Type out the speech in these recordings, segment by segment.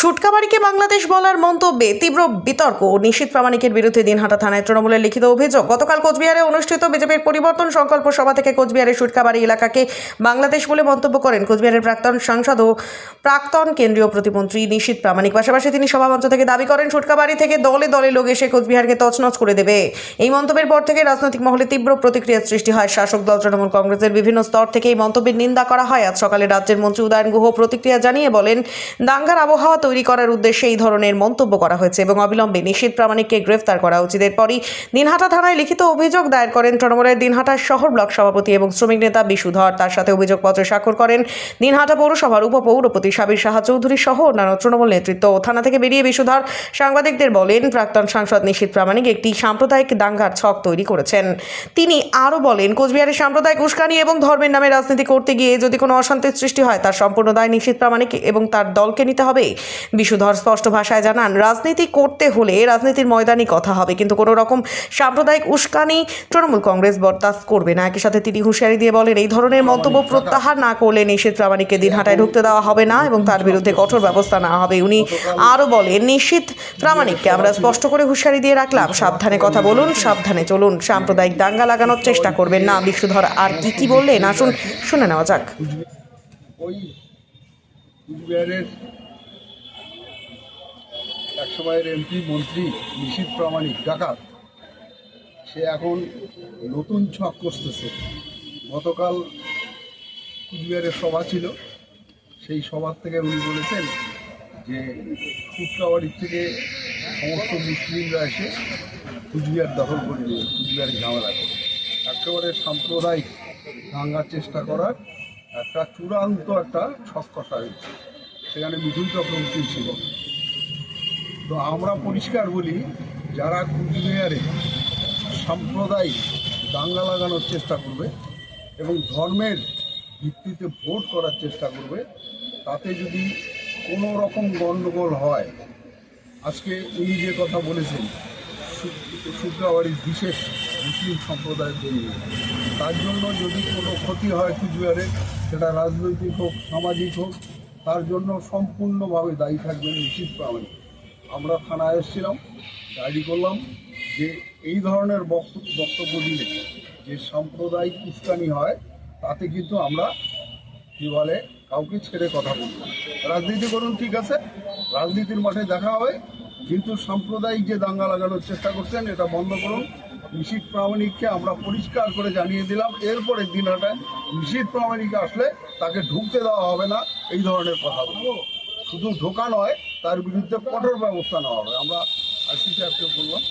সুটকাবাড়িকে বাংলাদেশ বলার মন্তব্যে তীব্র বিতর্ক নিশীত প্রামাণিকের বিরুদ্ধে দিনহাটা থানায় তৃণমূলের লিখিত অভিযোগ। গতকাল কোচবিহারে অনুষ্ঠিত বিজেপির পরিবর্তন সংকল্প সভা থেকে কোচবিহারের সুটকাবাড়ি এলাকাকে বাংলাদেশ বলে মন্তব্য করেন কোচবিহারের প্রাক্তন সাংসদ ও প্রাক্তন কেন্দ্রীয় প্রতিমন্ত্রী নিশীত প্রামাণিক। পাশাপাশি তিনি সভামঞ্চ থেকে দাবি করেন, সুটকাবাড়ি থেকে দলে দলে লোক এসে কোচবিহারকে তছনছ করে দেবে। এই মন্তব্যের পর থেকে রাজনৈতিক মহলে তীব্র প্রতিক্রিয়ার সৃষ্টি হয়। শাসক দল তৃণমূল কংগ্রেসের বিভিন্ন স্তর থেকে এই মন্তব্যের নিন্দা করা হয়। আজ সকালে রাজ্যের মন্ত্রী উদয়ন গুহ প্রতিক্রিয়া জানিয়ে বলেন, দাঙ্গার আবহাওয়া তৈরি করার উদ্দেশ্যে এই ধরনের মন্তব্য করা হয়েছে এবং অবিলম্বে নিশীত প্রামাণিককে গ্রেফতার করা উচিত। এরপরই দিনহাটা থানায় লিখিত অভিযোগ দায়ের করেন তৃণমূলের দিনহাটা শহর ব্লক সভাপতি এবং শ্রমিক নেতা বিশুধর তার সাথে অভিযোগপত্রে স্বাক্ষর করেন দিনহাটা পৌরসভার উপপৌরপতি সাবির সাহা চৌধুরী সহ অন্যান্য তৃণমূল নেতৃত্ব। থানা থেকে বেরিয়ে বিশুধর সাংবাদিকদের বলেন, প্রাক্তন সাংসদ নিশীত প্রামাণিক একটি সাম্প্রদায়িক দাঙ্গার ছক তৈরি করেছেন। তিনি আরও বলেন কোচবিহারের সাম্প্রদায়িক উস্কানি এবং ধর্মের নামে রাজনীতি করতে গিয়ে যদি কোনো অশান্তির সৃষ্টি হয়, তার সম্পূর্ণ দায় নিশীত প্রামাণিক এবং তার দলকে নিতে হবে। বিশুধর স্পষ্ট ভাষায় জানান, রাজনীতি করতে হলে রাজনীতির ময়দানই কথা হবে, কিন্তু কোনো রকম সাম্প্রদায়িক উস্কানি তৃণমূল কংগ্রেস বরদাস্ত করবে না। একই সাথে তিনি হুঁশিয়ারি দিয়ে বলেন, এই ধরনের মন্তব্য প্রত্যাহার না করলে নিশীত প্রামাণিককে দিনহাটায় ঢুকতে দেওয়া হবে না এবং তার বিরুদ্ধে কঠোর ব্যবস্থা নেওয়া হবে। উনি আরও বলেন নিশীত প্রামাণিককে আমরা স্পষ্ট করে হুঁশিয়ারি দিয়ে রাখলাম। সাবধানে কথা বলুন, সাবধানে চলুন। সাম্প্রদায়িক দাঙ্গা লাগানোর চেষ্টা করবেন না। বিশুধর, আর কি কি বললেন? আসুন শুনে নেওয়া যাক। একসময়ের এমপি, মন্ত্রী নিশীত প্রামাণিক, ডাকাত। সে এখন নতুন ছক কষতেছে গতকাল কুচবিহারের সভা ছিল। সেই সভার থেকে উনি বলেছেন যে ফুটকাবাড়ির থেকে সমস্ত মুসলিমরা এসে কুচবিহার দখল করে নেবে কুচবিহারে ঝামেলা করে। একেবারে সাম্প্রদায়িক ভাঙার চেষ্টা করার একটা চূড়ান্ত একটা ছক কষা হয়েছে। সেখানে মিঠুন চক্রবর্তী ছিল। তো আমরা পরিষ্কার বলি, যারা কুচবিহারে সাম্প্রদায়িক দাঙ্গা লাগানোর চেষ্টা করবে এবং ধর্মের ভিত্তিতে ভোট করার চেষ্টা করবে, তাতে যদি কোনো রকম গণ্ডগোল হয়, আজকে উনি যে কথা বলেছেন শুক্রাবাড়ির বিশেষ মুসলিম সম্প্রদায়ের জন্য তার জন্য যদি কোনো ক্ষতি হয় কুচবিহারে, সেটা রাজনৈতিক হোক, সামাজিক হোক, তার জন্য সম্পূর্ণভাবে দায়ী থাকবেন নিশ্চিত প্রামাণিক। আমরা থানায় এসেছিলাম, ডায়েরি করলাম যে এই ধরনের বক্তব্য দিলে যে সাম্প্রদায়িক উস্কানি হয়, তাতে কিন্তু আমরা কি বলে, কাউকে ছেড়ে কথা বলব। রাজনীতি করুন, ঠিক আছে? রাজনীতির মাঠে দেখা হয় কিন্তু সাম্প্রদায়িক যে দাঙ্গা লাগানোর চেষ্টা করছেন, এটা বন্ধ করুন। নিশীত প্রামাণিককে আমরা পরিষ্কার করে জানিয়ে দিলাম এরপরের দিনটা নিশীত প্রামাণিক আসলে তাকে ঢুকতে দেওয়া হবে না, এই ধরনের কথা বলব। শুধু ঢোকা নয়, তার বিরুদ্ধে কঠোর ব্যবস্থা নেওয়া হবে। আমরা আইসি সাহেবকে বললাম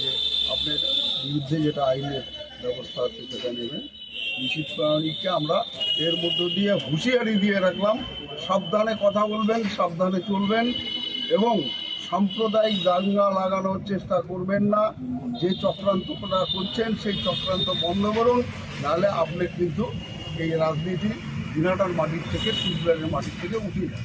যে, আপনার বিরুদ্ধে যেটা আইনের ব্যবস্থা আছে, সেটা নেবেন। নিশীত প্রাণীকে আমরা এর মধ্য দিয়ে হুঁশিয়ারি দিয়ে রাখলাম, সাবধানে কথা বলবেন, সাবধানে চলবেন এবং সাম্প্রদায়িক দাঙ্গা লাগানোর চেষ্টা করবেন না। যে চক্রান্তটা করছেন, সেই চক্রান্ত বন্ধ করুন, নাহলে আপনি কিন্তু এই রাজনীতি দিনাটার মাটির থেকে কুচবিহারের মাটির থেকে উঠিয়ে যান